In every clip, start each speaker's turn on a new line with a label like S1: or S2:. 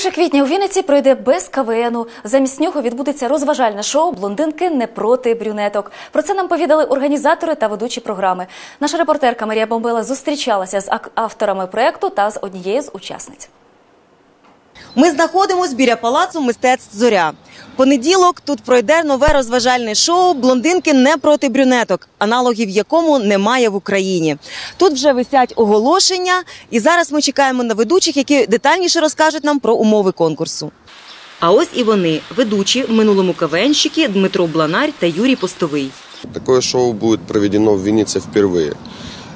S1: 1 квітня у Вінниці пройде без КВНу. Замість нього відбудеться розважальне шоу Блондинки не проти брюнеток. Про це нам повідали організатори та ведучі програми. Наша репортерка Марія Бомбела зустрічалася з авторами проекту та з однією з учасниць.
S2: Ми знаходимось біля палацу мистецтв Зоря. В Понеділок тут пройде нове розважальне шоу Блондинки не проти брюнеток, аналогів якому немає в Україні. Тут вже висять оголошення, і зараз ми чекаємо на ведучих, які детальніше розкажуть нам про умови конкурсу. А ось і вони ведучі в минулому КВНщики Дмитро Бланарь та Юрій Постовий.
S3: Такое шоу будет проведено в Виннице впервые.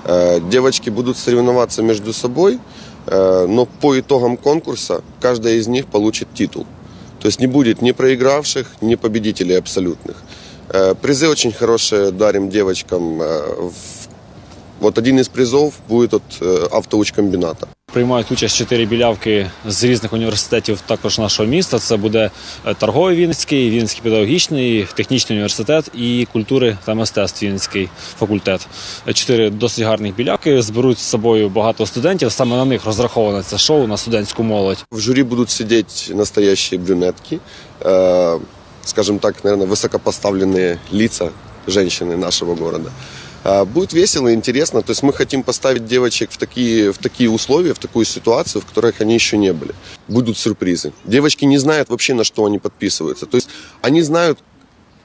S3: Э, Девочки будут соревноваться между собой, э, но по итогам конкурса каждая из них получит титул. То есть не будет ни проигравших, ни победителей абсолютных. Э, Призы очень хорошие дарим девочкам. Э, Вот один из призов будет от э, автоучкомбината.
S4: Приймають участь чотири білявки з різних університетів також нашого міста. Це буде е, торговий Вінницький, Вінницький педагогічний, технічний університет і культури та мистецтв Вінницький факультет. Е, Чотири досить гарних білявки зберуть з собою багато студентів. Саме на них розраховане це шоу на студентську молодь.
S3: В жюри будут сидеть настоящие брюнетки, э, скажем так, наверное, высокопоставленные лица женщины нашего города. Э, Будет весело и интересно. То есть мы хотим поставить девочек в такие, в такие условия, в такую ситуацию, в которых они еще не были. Будут сюрпризы. Девочки не знают вообще, на что они подписываются. То есть они знают,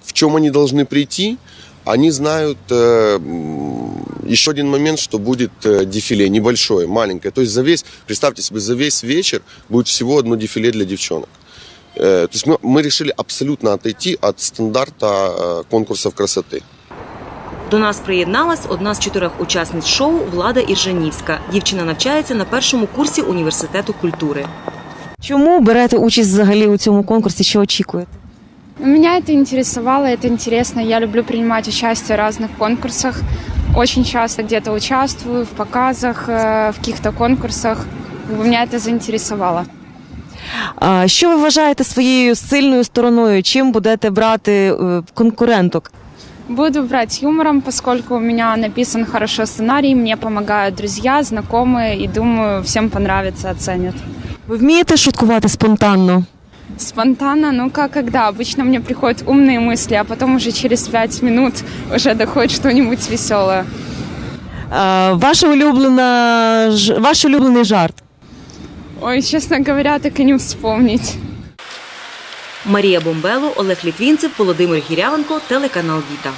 S3: в чем они должны прийти. Они знают э, еще один момент, что будет э, дефиле небольшое, маленькое. То есть за весь, представьте себе, за весь вечер будет всего одно дефиле для девчонок. Э, то есть мы, мы решили абсолютно отойти от стандарта э, конкурсов красоты.
S2: До нас приєдналась одна з чотирьох учасниць шоу Влада Іржанівська. Дівчина навчається на першому курсі університету культури. Чому берете участь взагалі у цьому конкурсі? Що очікуєте?
S5: Меня это интересовало, это интересно. Я люблю принимать участие в разных конкурсах. Очень часто где-то участвую в показах, э, в каких-то конкурсах. Меня это заинтересовало.
S2: А що ви вважаєте своєю сильною стороною? Чим будете брати е, конкуренток?
S5: Буду брать юмором, поскольку у меня написан хорошо сценарий, мне помогают друзья, знакомые, и думаю, всем понравится, оценят.
S2: Ви вмієте шуткувати спонтанно?
S5: Спонтанно, ну как когда? Обычно мне приходят умные мысли, а потом уже через пять минут уже доходит что-нибудь веселое.
S2: А, ваша улюблена ж- ваш улюблений жарт?
S5: Ой, честно говоря, так и не вспомнить.
S2: Марія Бомбело, Олег Літвінцев, Володимир Гірявенко, телеканал Віта.